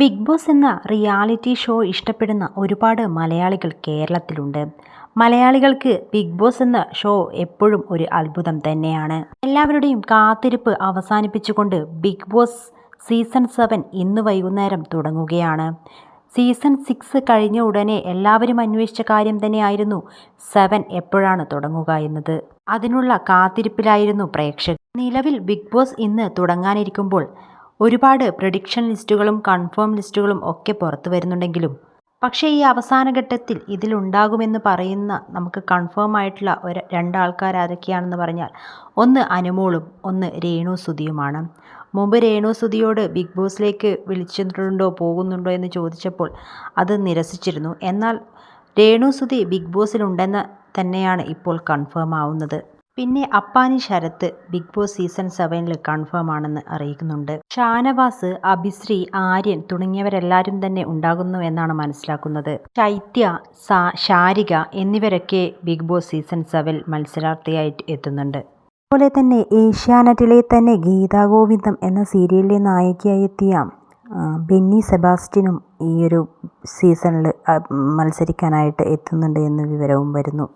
Big Boss എന്ന reality show ഇഷ്ടപ്പെടുന്ന ഒരുപാട് മലയാളികൾ കേരളത്തിലുണ്ട്. മലയാളികൾക്ക് ബിഗ് ബോസ് എന്ന ഷോ എപ്പോഴും ഒരു അത്ഭുതം തന്നെയാണ്. എല്ലാവരുടെയും കാത്തിരിപ്പ് അവസാനിപ്പിച്ചുകൊണ്ട് ബിഗ് ബോസ് സീസൺ സെവൻ ഇന്ന് വൈകുന്നേരം തുടങ്ങുകയാണ്. സീസൺ സിക്സ് കഴിഞ്ഞ ഉടനെ എല്ലാവരും അന്വേഷിച്ച കാര്യം തന്നെയായിരുന്നു സെവൻ എപ്പോഴാണ് തുടങ്ങുക എന്നത്. അതിനുള്ള കാത്തിരിപ്പിലായിരുന്നു പ്രേക്ഷകർ. നിലവിൽ ബിഗ് ബോസ് ഇന്ന് തുടങ്ങാനിരിക്കുമ്പോൾ ഒരുപാട് പ്രഡിക്ഷൻ ലിസ്റ്റുകളും കൺഫേം ലിസ്റ്റുകളും ഒക്കെ പുറത്തു വരുന്നുണ്ടെങ്കിലും പക്ഷേ ഈ അവസാന ഘട്ടത്തിൽ ഇതിലുണ്ടാകുമെന്ന് പറയുന്ന നമുക്ക് കൺഫേം ആയിട്ടുള്ള ഒരു രണ്ടാൾക്കാർ ആരൊക്കെയാണെന്ന് പറഞ്ഞാൽ ഒന്ന് അനുമോളും ഒന്ന് രേണു സുധിയുമാണ്. മുമ്പ് രേണു സുധിയോട് ബിഗ് ബോസിലേക്ക് വിളിച്ചിട്ടുണ്ടോ പോകുന്നുണ്ടോ എന്ന് ചോദിച്ചപ്പോൾ അത് നിരസിച്ചിരുന്നു. എന്നാൽ രേണു സുധി ബിഗ് ബോസിലുണ്ടെന്ന് തന്നെയാണ് ഇപ്പോൾ കൺഫേം ആവുന്നത്. പിന്നെ Appani Sarath Bigg Boss season സെവനിൽ കൺഫേം ആണെന്ന് അറിയിക്കുന്നുണ്ട്. ഷാനവാസ് അഭിശ്രീ ആര്യൻ തുടങ്ങിയവരെല്ലാവരും തന്നെ ഉണ്ടാകുന്നു എന്നാണ് മനസ്സിലാക്കുന്നത്. ചൈത്യ ശാരിക എന്നിവരൊക്കെ ബിഗ് ബോസ് സീസൺ സെവൻ മത്സരാർത്ഥിയായിട്ട് എത്തുന്നുണ്ട്. അതുപോലെ തന്നെ ഏഷ്യാനെറ്റിലെ തന്നെ ഗീതാഗോവിന്ദം എന്ന സീരിയലിലെ നായികയായി എത്തിയ ബെന്നി സെബാസ്റ്റിനും ഈ ഒരു സീസണിൽ മത്സരിക്കാനായിട്ട് എത്തുന്നുണ്ട് എന്ന വിവരവും വരുന്നു.